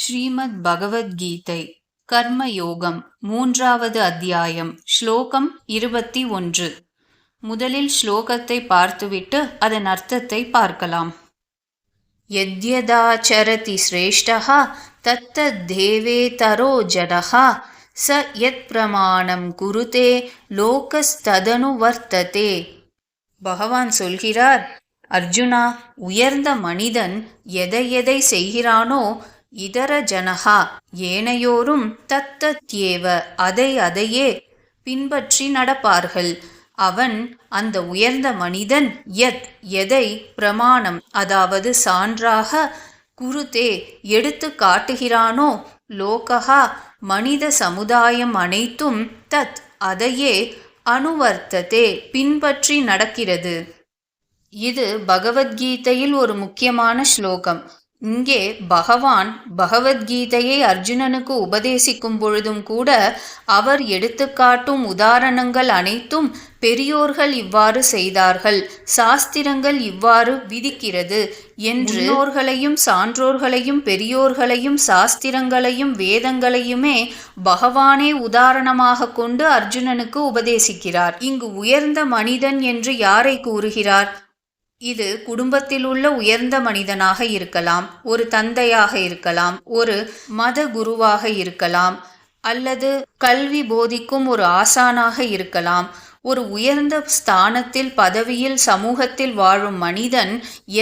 ஸ்ரீமத் பகவத்கீதை கர்ம யோகம் மூன்றாவது அத்தியாயம் ஸ்லோகம் இருபத்தி ஒன்று. முதலில் ஸ்லோகத்தை பார்த்துவிட்டு அதன் அர்த்தத்தை பார்க்கலாம். யத்யதாச்சரதி ஸ்ரேஷ்டா தத்தத்தேவேதரோ ஜடஹா ச யத் பிரமாணம் குருதே லோகஸ்ததனு வர்த்ததே. பகவான் சொல்கிறார் அர்ஜுனா உயர்ந்த மனிதன் எதை எதை செய்கிறானோ இதர ஜனகா ஏனையோரும் தத்தத்யேவ அதை அதையே பின்பற்றி நடப்பார்கள். அவன் அந்த உயர்ந்த மனிதன் யத் எதை பிரமாணம் அதாவது சான்றாக குருதே எடுத்து காட்டுகிறானோ லோகஹா மனித சமுதாயம் அனைத்தும் தத் அதையே அனுவர்த்ததே பின்பற்றி நடக்கிறது. இது பகவத்கீதையில் ஒரு முக்கியமான ஸ்லோகம். இங்கே பகவான் பகவத்கீதையை அர்ஜுனனுக்கு உபதேசிக்கும் பொழுதும் கூட அவர் எடுத்துக்காட்டும் உதாரணங்கள் அனைத்தும் பெரியோர்கள் இவ்வாறு செய்தார்கள். சாஸ்திரங்கள் இவ்வாறு விதிக்கிறது. என்று முன்னோர்களையும் சான்றோர்களையும் பெரியோர்களையும் சாஸ்திரங்களையும் வேதங்களையுமே பகவானே உதாரணமாக கொண்டு அர்ஜுனனுக்கு உபதேசிக்கிறார். இங்கு உயர்ந்த மனிதன் என்று யாரை கூறுகிறார்? இது குடும்பத்தில் உள்ள உயர்ந்த மனிதனாக இருக்கலாம் ஒரு தந்தையாக இருக்கலாம் ஒரு மத குருவாக இருக்கலாம் அல்லது கல்வி போதிக்கும் ஒரு ஆசானாக இருக்கலாம். ஒரு உயர்ந்த ஸ்தானத்தில் பதவியில் சமூகத்தில் வாழும் மனிதன்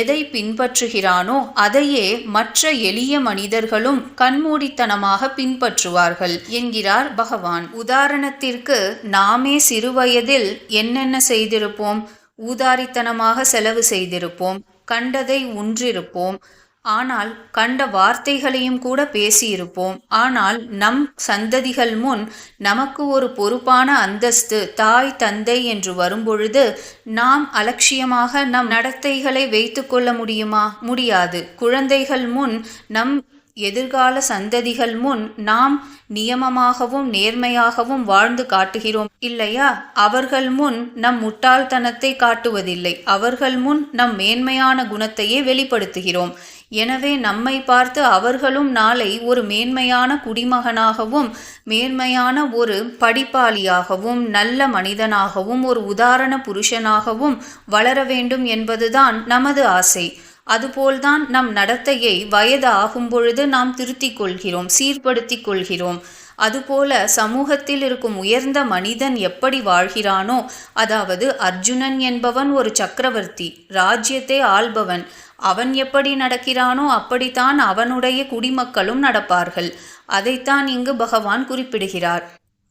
எதை பின்பற்றுகிறானோ அதையே மற்ற எளிய மனிதர்களும் கண்மூடித்தனமாக பின்பற்றுவார்கள் என்கிறார் பகவான். உதாரணத்திற்கு நாமே சிறுவயதில் என்னென்ன செய்திருப்போம்? ஊதாரித்தனமாக செலவு செய்திருப்போம் கண்டதை உன்றிருப்போம். ஆனால் கண்ட வார்த்தைகளையும் கூட பேசியிருப்போம். ஆனால் நம் சந்ததிகள் முன் நமக்கு ஒரு பொறுப்பான அந்தஸ்து தாய் தந்தை என்று வரும்பொழுது நாம் அலட்சியமாக நம் நடத்தைகளை வைத்து கொள்ள முடியுமா? முடியாது. குழந்தைகள் முன் நம் எதிர்கால சந்ததிகள் முன் நாம் நியமமாகவும் நேர்மையாகவும் வாழ்ந்து காட்டுகிறோம். இல்லையா? அவர்கள் முன் நம் முட்டாள்தனத்தை காட்டுவதில்லை. அவர்கள் முன் நம் மேன்மையான குணத்தையே வெளிப்படுத்துகிறோம். எனவே நம்மை பார்த்து அவர்களும் நாளை ஒரு மேன்மையான குடிமகனாகவும் மேன்மையான ஒரு படிப்பாளியாகவும் நல்ல மனிதனாகவும் ஒரு உதாரண புருஷனாகவும் வளர வேண்டும் என்பதுதான் நமது ஆசை. அதுபோல்தான் நம் நடத்தையை வயது ஆகும் பொழுது நாம் திருத்திக் கொள்கிறோம் சீர்படுத்திக் கொள்கிறோம் அதுபோல சமூகத்தில் இருக்கும் உயர்ந்த மனிதன் எப்படி வாழ்கிறானோ அதாவது அர்ஜுனன் என்பவன் ஒரு சக்கரவர்த்தி ராஜ்யத்தை ஆள்பவன். அவன் எப்படி நடக்கிறானோ அப்படித்தான் அவனுடைய குடிமக்களும் நடப்பார்கள். அதைத்தான் இங்கு பகவான் குறிப்பிடுகிறார்.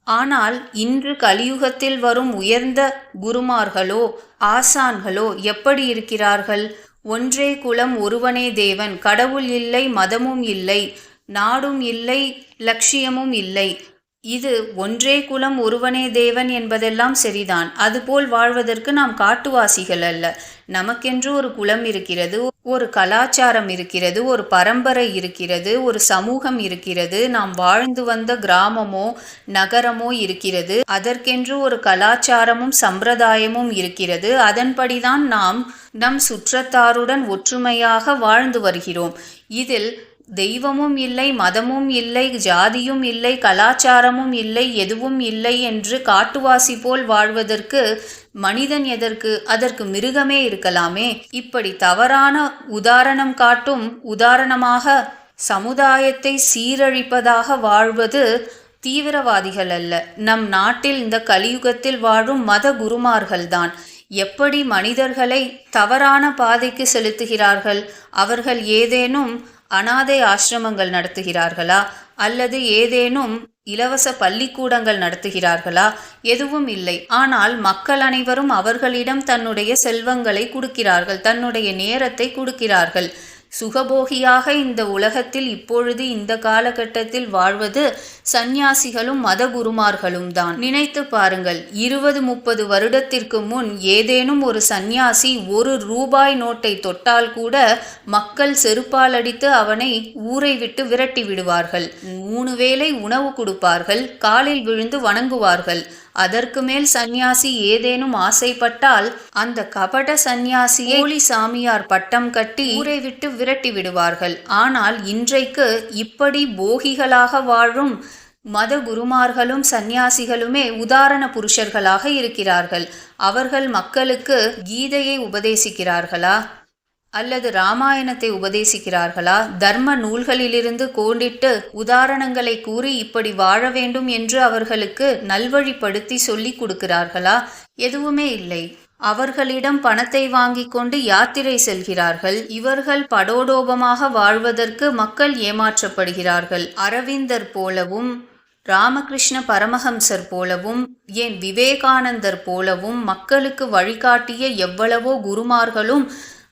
ஆனால் இன்று கலியுகத்தில் வரும் உயர்ந்த குருமார்களோ ஆசான்களோ எப்படி இருக்கிறார்கள்? ஒன்றே குலம் ஒருவனே தேவன். கடவுள் இல்லை மதமும் இல்லை நாடும் இல்லை லட்சியமும் இல்லை. இது ஒன்றே குலம் ஒருவனே தேவன் என்பதெல்லாம் சரிதான் அதுபோல் வாழ்வதற்கு நாம் காட்டுவாசிகள் அல்ல. நமக்கென்று ஒரு குலம் இருக்கிறது ஒரு கலாச்சாரம் இருக்கிறது ஒரு பரம்பரை இருக்கிறது ஒரு சமூகம் இருக்கிறது நாம் வாழ்ந்து வந்த கிராமமோ நகரமோ இருக்கிறது அதற்கென்று ஒரு கலாச்சாரமும் சம்பிரதாயமும் இருக்கிறது அதன்படிதான் நாம் நம் சுற்றத்தாருடன் ஒற்றுமையாக வாழ்ந்து வருகிறோம். இதில் தெய்வமும் இல்லை மதமும் இல்லை ஜாதியும் இல்லை கலாச்சாரமும் இல்லை எதுவும் இல்லை என்று காட்டுவாசி போல் வாழ்வதற்கு மனிதன் எதற்கு? அதற்கு மிருகமே இருக்கலாமே. இப்படி தவறான உதாரணம் காட்டும் உதாரணமாக சமுதாயத்தை சீரழிப்பதாக வாழ்வது தீவிரவாதிகள் அல்ல. நம் நாட்டில் இந்த கலியுகத்தில் வாழும் மத குருமார்கள்தான். எப்படி மனிதர்களை தவறான பாதைக்கு செலுத்துகிறார்கள்? அவர்கள் ஏதேனும் அனாதை ஆசிரமங்கள் நடத்துகிறார்களா? அல்லது ஏதேனும் இலவச பள்ளிக்கூடங்கள் நடத்துகிறார்களா? எதுவும் இல்லை. ஆனால் மக்கள் அனைவரும் அவர்களிடம் தன்னுடைய செல்வங்களை கொடுக்கிறார்கள் தன்னுடைய நேரத்தை கொடுக்கிறார்கள். சுகபோகியாக இந்த உலகத்தில் இப்பொழுது இந்த காலகட்டத்தில் வாழ்வது சந்நியாசிகளும் மத குருமார்களும் தான் நினைத்து பாருங்கள் இருபது முப்பது வருடத்திற்கு முன் ஏதேனும் ஒரு சந்நியாசி ஒரு ரூபாய் நோட்டை தொட்டால் கூட மக்கள் செருப்பால் அடித்து அவனை ஊரை விட்டு விரட்டி விடுவார்கள். மூணு வேளை உணவு கொடுப்பார்கள் காலில் விழுந்து வணங்குவார்கள். அதற்கு மேல் சந்நியாசி ஏதேனும் ஆசைப்பட்டால் அந்த கபட சந்நியாசியை போலி சாமியார் பட்டம் கட்டி ஊரை விட்டு விரட்டி விடுவார்கள். ஆனால் இன்றைக்கு இப்படி போகிகளாக வாழும் மத குருமார்களும் சந்நியாசிகளுமே உதாரண புருஷர்களாக இருக்கிறார்கள். அவர்கள் மக்களுக்கு கீதையை உபதேசிக்கிறார்களா? அல்லது ராமாயணத்தை உபதேசிக்கிறார்களா? தர்ம நூல்களிலிருந்து கோண்டிட்டு உதாரணங்களை கூறி இப்படி வாழ வேண்டும் என்று அவர்களுக்கு நல்வழிப்படுத்தி சொல்லிக் கொடுக்கிறார்களா? எதுவுமே இல்லை. அவர்களிடம் பணத்தை வாங்கிக் கொண்டு யாத்திரை செல்கிறார்கள். இவர்கள் படோடோபமாக வாழ்வதற்கு மக்கள் ஏமாற்றப்படுகிறார்கள். அரவிந்தர் போலவும் ராமகிருஷ்ண பரமஹம்சர் போலவும் ஏன் விவேகானந்தர் போலவும் மக்களுக்கு வழிகாட்டிய எவ்வளவோ குருமார்களும்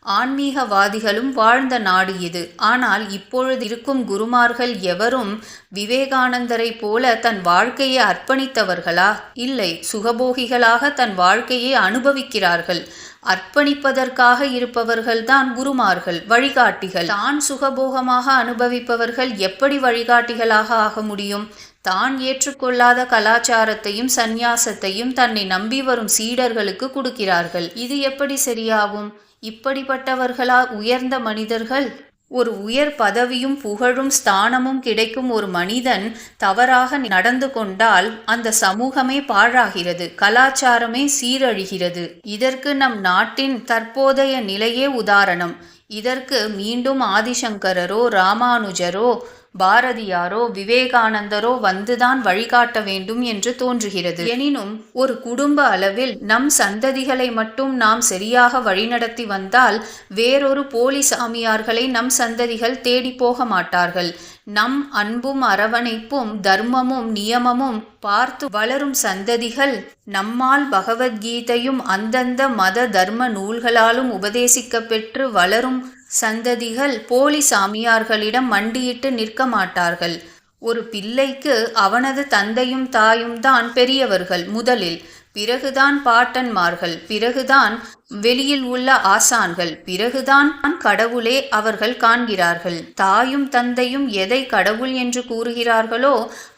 ஆன்மீகவாதிகளும் வாழ்ந்த நாடு இது. ஆனால் இப்பொழுது இருக்கும் குருமார்கள் எவரும் விவேகானந்தரை போல தன் வாழ்க்கையை அர்ப்பணித்தவர்களா? இல்லை சுகபோகிகளாக தன் வாழ்க்கையை அனுபவிக்கிறார்கள். அர்ப்பணிப்பதற்காக இருப்பவர்கள்தான் குருமார்கள் வழிகாட்டிகள். தான் சுகபோகமாக அனுபவிப்பவர்கள் எப்படி வழிகாட்டிகளாக ஆக முடியும்? தான் ஏற்றுக்கொள்ளாத கலாச்சாரத்தையும் சந்நியாசத்தையும் தன்னை நம்பி வரும் சீடர்களுக்கு கொடுக்கிறார்கள். இது எப்படி சரியாகும்? இப்படிப்பட்டவர்களா உயர்ந்த மனிதர்கள்? ஒரு உயர் பதவியும் புகழும் ஸ்தானமும் கிடைக்கும் ஒரு மனிதன் தவறாக நடந்து கொண்டால் அந்த சமூகமே பாழாகிறது கலாச்சாரமே சீரழிகிறது. இதற்கு நம் நாட்டின் தற்போதைய நிலையே உதாரணம். இதற்கு மீண்டும் ஆதிசங்கரரோ ராமானுஜரோ பாரதியாரோ விவேகானந்தரோ வந்துதான் வழிகாட்ட வேண்டும் என்று தோன்றுகிறது. எனினும் ஒரு குடும்ப அளவில் நம் சந்ததிகளை மட்டும் நாம் சரியாக வழிநடத்தி வந்தால் வேறொரு போலி சாமியார்களை நம் சந்ததிகள் தேடி போக மாட்டார்கள். நம் அன்பும் அரவணைப்பும் தர்மமும் நியமமும் பார்த்து வளரும் சந்ததிகள் நம்மால் பகவத்கீதையும் அந்தந்த மத தர்ம நூல்களாலும் உபதேசிக்கப்பெற்று வளரும் சந்ததிகள் போலி சாமியார்களிடம் மண்டியிட்டு நிற்க மாட்டார்கள் ஒரு பிள்ளைக்கு அவனது தந்தையும் தாயும் தான் பெரியவர்கள் முதலில். பிறகுதான் பாட்டன்மார்கள். பிறகுதான் வெளியில் உள்ள ஆசான்கள் பிறகுதான் கடவுளே அவர்கள் காண்கிறார்கள். தாயும் தந்தையும் எதை கடவுள் என்று கூறுகிறார்களோ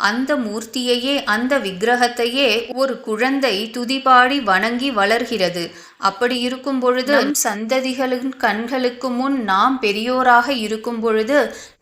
அந்த மூர்த்தியையே அந்த விக்கிரகத்தையே ஒரு குழந்தை துதிபாடி வணங்கி வளர்கிறது. அப்படி இருக்கும் பொழுது சந்ததிகளின் கண்களுக்கு முன் நாம் பெரியோராக இருக்கும் பொழுது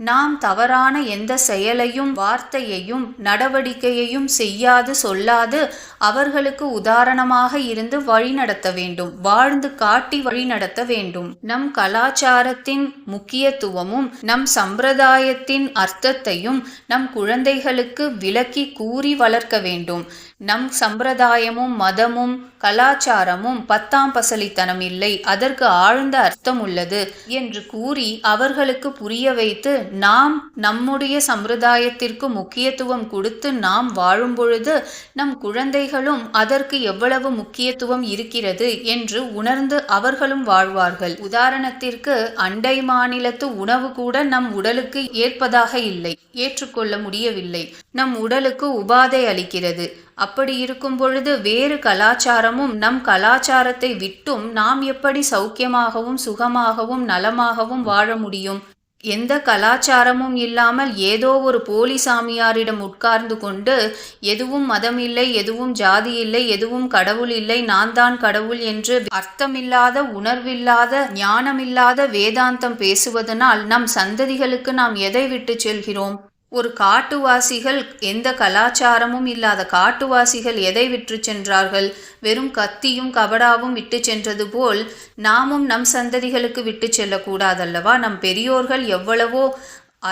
நாம் தவறான எந்த செயலையும் வார்த்தையையும் நடவடிக்கையையும் செய்யாது சொல்லாது அவர்களுக்கு உதாரணமாக இருந்து வழிநடத்த வேண்டும். வாழ் வாழ்ந்து காட்டி வழிநடத்த வேண்டும். நம் கலாச்சாரத்தின் முக்கியத்துவமும் நம் சம்பிரதாயத்தின் அர்த்தத்தையும் நம் குழந்தைகளுக்கு விளக்கி கூறி வளர்க்க வேண்டும். நம் சம்பிரதாயமும் மதமும் கலாச்சாரமும் பத்தாம் பசலித்தனம் இல்லை அதற்கு ஆழ்ந்த அர்த்தம் உள்ளது என்று கூறி அவர்களுக்கு புரிய வைத்து நாம் நம்முடைய சம்பிரதாயத்திற்கு முக்கியத்துவம் கொடுத்து நாம் வாழும் பொழுது நம் குழந்தைகளும் அதற்கு எவ்வளவு முக்கியத்துவம் இருக்கிறது என்று உணர்ந்து அவர்களும் வாழ்வார்கள். உதாரணத்திற்கு அண்டை மாநிலத்து உணவு கூட நம் உடலுக்கு ஏற்பதாக இல்லை ஏற்றுக்கொள்ள முடியவில்லை. நம் உடலுக்கு உபாதை அளிக்கிறது. அப்படி இருக்கும் பொழுது வேறு கலாச்சாரமும் நம் கலாச்சாரத்தை விட்டும் நாம் எப்படி சௌக்கியமாகவும் சுகமாகவும் நலமாகவும் வாழ முடியும்? எந்த கலாச்சாரமும் இல்லாமல் ஏதோ ஒரு போலி சாமியாரிடம் உட்கார்ந்து கொண்டு எதுவும் மதம் இல்லை எதுவும் ஜாதி இல்லை எதுவும் கடவுள் இல்லை நான் தான் கடவுள் என்று அர்த்தமில்லாத உணர்வில்லாத ஞானமில்லாத வேதாந்தம் பேசுவதனால் நம் சந்ததிகளுக்கு நாம் எதை விட்டு செல்கிறோம்? ஒரு காட்டுவாசிகள் எந்த கலாச்சாரமும் இல்லாத காட்டுவாசிகள் எதை விற்று சென்றார்கள்? வெறும் கத்தியும் கபடாவும் விட்டு சென்றது போல் நாமும் நம் சந்ததிகளுக்கு விட்டு செல்லக்கூடாதல்லவா? நம் பெரியோர்கள் எவ்வளவோ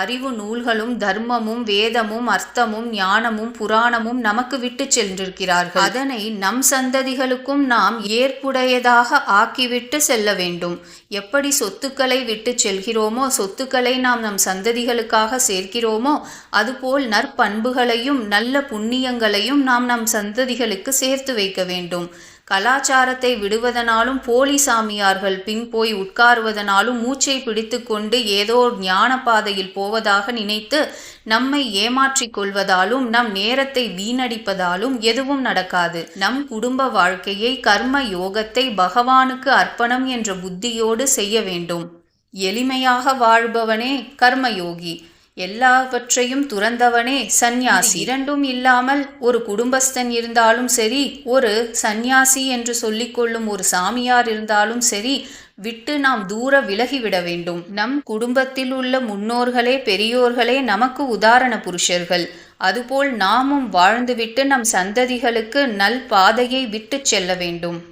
அறிவு நூல்களும் தர்மமும் வேதமும் அர்த்தமும் ஞானமும் புராணமும் நமக்கு விட்டு சென்றிருக்கிறார்கள். அதனை நம் சந்ததிகளுக்கும் நாம் ஏற்புடையதாக ஆக்கிவிட்டு செல்ல வேண்டும். எப்படி சொத்துக்களை விட்டு செல்கிறோமோ சொத்துக்களை நாம் நம் சந்ததிகளுக்காக சேர்க்கிறோமோ அதுபோல் நற்பண்புகளையும் நல்ல புண்ணியங்களையும் நாம் நம் சந்ததிகளுக்கு சேர்த்து வைக்க வேண்டும். கலாச்சாரத்தை விடுவதனாலும் போலி சாமியார்கள் பின் போய் உட்காருவதனாலும் மூச்சை பிடித்து கொண்டு ஏதோ ஞான பாதையில் போவதாக நினைத்து நம்மை ஏமாற்றிக் கொள்வதாலும் நம் நேரத்தை வீணடிப்பதாலும் எதுவும் நடக்காது. நம் குடும்ப வாழ்க்கையை கர்ம யோகத்தை பகவானுக்கு அர்ப்பணம் என்ற புத்தியோடு செய்ய வேண்டும். எளிமையாக வாழ்பவனே கர்மயோகி எல்லாவற்றையும் துறந்தவனே சந்நியாசி. இரண்டும் இல்லாமல் ஒரு குடும்பஸ்தன் இருந்தாலும் சரி ஒரு சந்நியாசி என்று சொல்லிக்கொள்ளும் ஒரு சாமியார் இருந்தாலும் சரி விட்டு நாம் தூர விலகிவிட வேண்டும். நம் குடும்பத்தில் உள்ள முன்னோர்களே பெரியோர்களே நமக்கு உதாரண புருஷர்கள். அதுபோல் நாமும் வாழ்ந்துவிட்டு நம் சந்ததிகளுக்கு நல் பாதையை விட்டுச் செல்ல வேண்டும்.